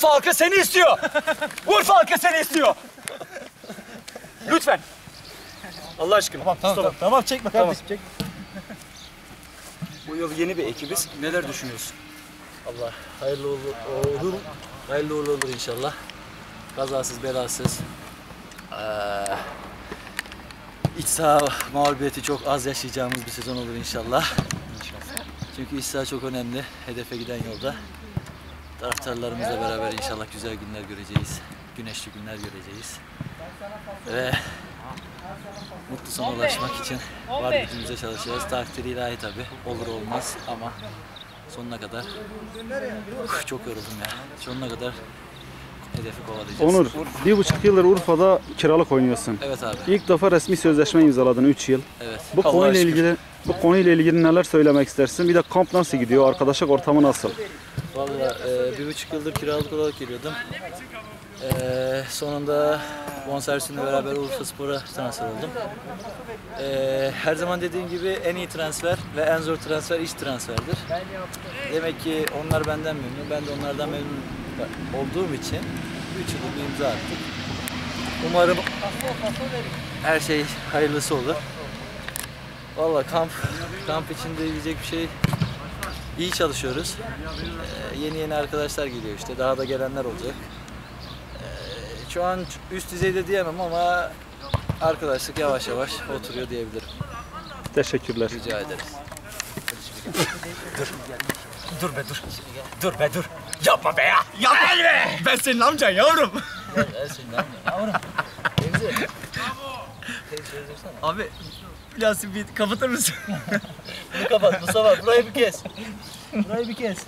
Urfa halkı seni istiyor. Urfa halkı seni istiyor. Lütfen. Allah aşkına. Tamam Tamam, tamam, tamam çekme kardeşim çek. Bu yıl yeni bir ekibiz. Neler düşünüyorsun? Allah hayırlı uğurlu olur. Hayırlı uğurlu olur inşallah. Kazasız belasız. Ee, iç saha mağlubiyeti çok az yaşayacağımız bir sezon olur inşallah. Çünkü iç saha çok önemli. Hedefe giden yolda. Taraftarlarımızla beraber inşallah güzel günler göreceğiz. Güneşli günler göreceğiz. Ve mutlu sona ulaşmak için var gücümüze çalışacağız. Takdiri ilahi tabi. Olur olmaz ama sonuna kadar Uf, çok yoruldum ya. Sonuna kadar hedefi kovalayacağız. Onur, bir buçuk yıldır Urfa'da kiralık oynuyorsun. Evet abi. İlk defa resmi sözleşme imzaladın 3 yıl. Evet. Bu Allah'a konuyla şükür. ilgili bu konuyla ilgili neler söylemek istersin? Bir de kamp nasıl gidiyor? Arkadaşlık ortamı nasıl? Valla e, bir buçuk yıldır kiralık olarak geliyordum. E, sonunda bonservisimle beraber Urfa Spor'a transfer oldum. E, her zaman dediğim gibi en iyi transfer ve en zor transfer iş transferdir. Demek ki onlar benden memnun, ben de onlardan memnun olduğum için 3 yıllık bir imza attık. Umarım her şey hayırlısı olur. Valla kamp, kamp içinde diyecek bir şey iyi çalışıyoruz. Ee, yeni yeni arkadaşlar geliyor işte. Daha da gelenler olacak. Ee, şu an üst düzeyde diyemem ama arkadaşlık yavaş yavaş oturuyor diyebilirim. Teşekkürler. Rica ederiz. Dur be dur. Dur be dur. Yapma be ya. Yapma be. Ben senin amcan yavrum. Abi Yasin bir kapatır mısın? Bunu kapat Mustafa. Burayı bir kes. Burayı bir kes.